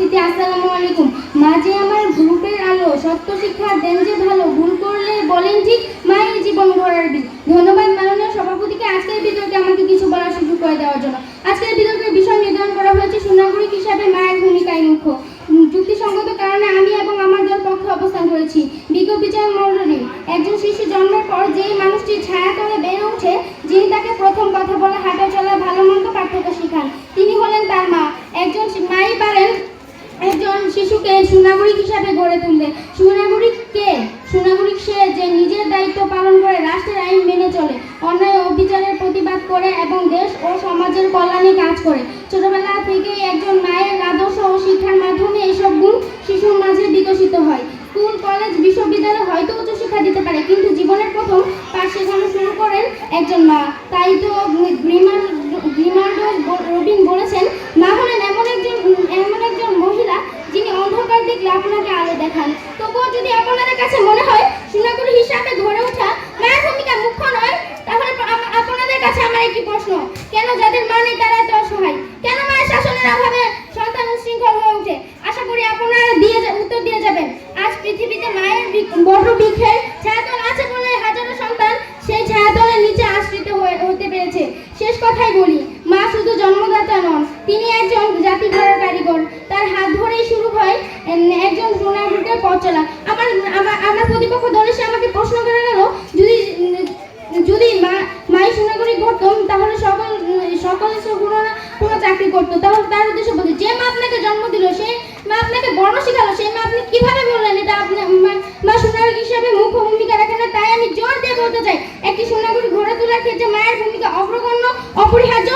উপস্থিতি আসসালামু আলাইকুম। মা যে আমার গ্রুপের আলো, সত্য শিক্ষা দেন যে ভালো, ভুল করলে বলেন ঠিক মায়ের জীবন গড়ার বীজ। ধন্যবাদ মাননীয় সভাপতিকে আজকের বিতর্কে আমাকে কিছু বলার সুযোগ করে দেওয়ার জন্য। আজকের বিতর্কের বিষয় নির্ধারণ করা হয়েছে সুনাগরিক হিসাবে মায়ের ভূমিকায় মুখ্য। যুক্তিসঙ্গত কারণে আমি এবং আমার দল পক্ষে অবস্থান করেছি। বিজ্ঞ বিচার মণ্ডলী, একজন শিশু জন্মের পর যেই মানুষটি ছায়া তলে বেড়ে ওঠে যিনি তাকে প্রথম কথা বলে হাঁটা চলা ভালো মন্দ পার্থক্য শেখান তিনি হলেন তার মা একজন মাই পারেন একজন শিশুকে সুনাগরিক হিসাবে গড়ে তুলতে সুনাগরিক কে? সুনাগরিক সে যে নিজের দায়িত্ব পালন করে রাষ্ট্রের আইন মেনে চলে, অন্যায় অবিচারের প্রতিবাদ করে এবং দেশ ও সমাজের কল্যাণে কাজ করে। ছোটবেলা থেকেই একজন মায়ের আদর্শ ও শিক্ষার মাধ্যমে এসব গুণ শিশুর মাঝে বিকশিত হয়। স্কুল, কলেজ, বিশ্ববিদ্যালয় হয়তো উচ্চশিক্ষা দিতে পারে, কিন্তু জীবনের প্রথম পাঠ শেখানো শুরু করেন একজন মা। তাই তো গ্রিমার গ্রিমার্ডো রবিন বলেছেন মা হলেন এমন একজন এমন একজন মহিলা যিনি অন্ধকার দেখলে আপনাকে আলো দেখান তবুও যদি আপনাদের কাছে মনে হয় সুনাগরী হিসাবে গড়ে ওঠা মায়ের ভূমিকা মুখ্য নয় তাহলে আপ- আপনাদের কাছে আমার একটি প্রশ্ন কেন যাদের মা নেই তারা এত অসহায়? কেন মায়ের শাসনের অভাবে সন্তান উশৃঙ্খল হয়ে ওঠে আশা করি আপনারা দিয়ে উত্তর দিয়ে যাবেন। আজ পৃথিবীতে মায়ের বড় বৃক্ষের ছায়াতল আছে বলে হাজারো সন্তান সেই ছায়াতলের নিচে আশ্রিত হতে পেরেছে। শেষ কথাই বলি, মা শুধু জন্মদাতা নন, তিনি একজন জাতি গড়ার কারিগর। চাকরি করতো, তাহলে তার উদ্দেশ্য বলছে যে মা আপনাকে জন্ম দিল, সে মা আপনাকে বর্ণ শিখালো সেই মা আপনি কীভাবে বললেন এটা আপনি মা সোনার হিসাবে মুখ্য ভূমিকা রাখে না, তাই আমি জোর দিয়ে বলতে চাই, একটি সোনাগুলি ঘোড়া তোলার ক্ষেত্রে মায়ের ভূমিকা অগ্রগণ্য, অপরিহার্য